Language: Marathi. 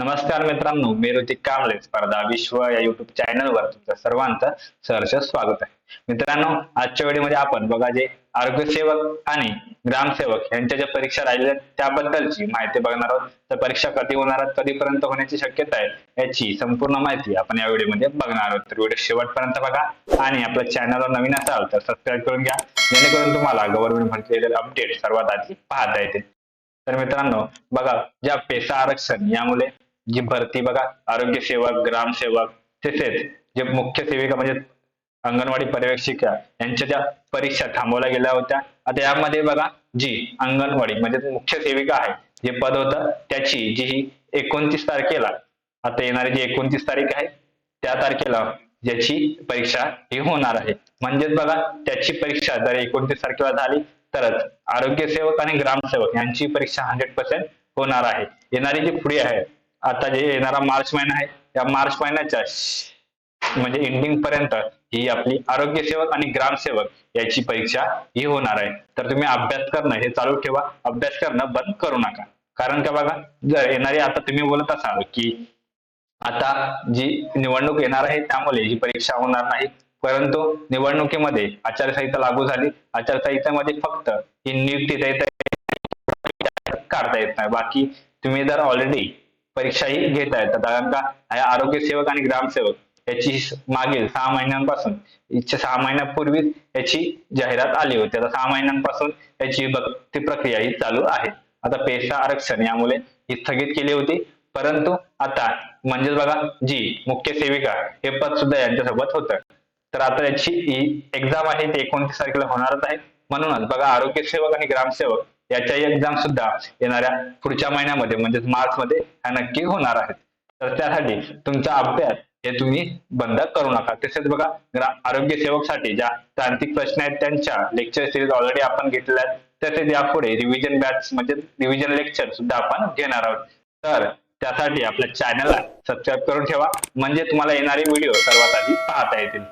नमस्कार मित्रांनो मी ऋतिक कांबळे स्पर्धा विश्व या युट्यूब चॅनलवर तुमचं सर्वांचं सहर्ष स्वागत आहे. मित्रांनो आजच्या वेळेमध्ये आपण बघा जे आरोग्यसेवक आणि ग्रामसेवक यांच्या ज्या परीक्षा राहिल्या आहेत, त्याबद्दलची माहिती बघणार आहोत. तर परीक्षा कधी होणार आहेत कधीपर्यंत होण्याची शक्यता आहे याची संपूर्ण माहिती आपण या व्हिडिओमध्ये बघणार आहोत. तर व्हिडिओ शेवटपर्यंत बघा आणि आपल्या चॅनलवर नवीन असाल तर सबस्क्राईब करून घ्या जेणेकरून तुम्हाला गव्हर्नमेंट म्हटलेले अपडेट सर्वात आधी पाहता येतील. तर मित्रांनो बघा ज्या पेसा आरक्षण यामुळे जी भरती बघा आरोग्य सेवक ग्रामसेवक तसेच जे मुख्य सेविका म्हणजे अंगणवाडी पर्यवेक्षिका यांच्या ज्या परीक्षा थांबवल्या गेल्या होत्या. आता यामध्ये बघा जी अंगणवाडी म्हणजे मुख्य सेविका आहे जे पद होतं त्याची जी ही एकोणतीस तारखेला आता येणारी जी एकोणतीस तारीख आहे त्या तारखेला ज्याची परीक्षा ही होणार आहे. म्हणजेच बघा त्याची परीक्षा जर एकोणतीस तारखेला झाली तरच आरोग्य सेवक आणि ग्रामसेवक यांची परीक्षा हंड्रेड पर्सेंट होणार आहे. येणारी जी पुढे आहे आता जे येणारा मार्च महिना आहे. या मार्च महिन्याच्या म्हणजे एंडिंग पर्यंत ही आपली आरोग्य सेवक आणि ग्रामसेवक याची परीक्षा ही होणार आहे. तर तुम्ही अभ्यास करणं हे चालू ठेवा. अभ्यास करणं बंद करू नका. कारण का बघा जर येणारी आता तुम्ही बोलत असाल की आता जी निवडणूक येणार आहे त्यामुळे ही परीक्षा होणार नाही. परंतु निवडणुकीमध्ये आचारसंहिता लागू झाली. आचारसंहितेमध्ये फक्त ही नियुक्ती काढता येत नाही. बाकी तुम्ही जर ऑलरेडी परीक्षाही घेत आहेत कारण का आरोग्य सेवक आणि ग्रामसेवक याची मागील सहा महिन्यांपासून सहा महिन्यापूर्वीच याची जाहिरात आली होती. आता सहा महिन्यांपासून याची भक्ती प्रक्रिया ही चालू आहे. आता पेशा आरक्षण यामुळे ही स्थगित केली होती. परंतु आता म्हणजेच बघा जी मुख्य सेविका हे पद सुद्धा यांच्यासोबत होतं. तर आता याची एक्झाम आहे ती एकोणतीस तारखेला होणारच आहे. म्हणूनच बघा आरोग्य सेवक आणि ग्रामसेवक याच्या एक्झाम सुद्धा येणाऱ्या पुढच्या महिन्यामध्ये म्हणजेच मार्च मध्ये ह्या नक्की होणार आहेत. तर त्यासाठी तुमचा अभ्यास हे तुम्ही बंद करू नका. तसेच बघा आरोग्य सेवकसाठी ज्या तांत्रिक प्रश्न आहेत त्यांच्या लेक्चर सिरीज ऑलरेडी आपण घेतल्या आहेत. तसेच यापुढे रिव्हिजन बॅच म्हणजे रिव्हिजन लेक्चर सुद्धा आपण घेणार आहोत. तर त्यासाठी आपल्या चॅनलला सबस्क्राईब करून ठेवा. म्हणजे तुम्हाला येणारे व्हिडिओ सर्वात आधी पाहता येतील.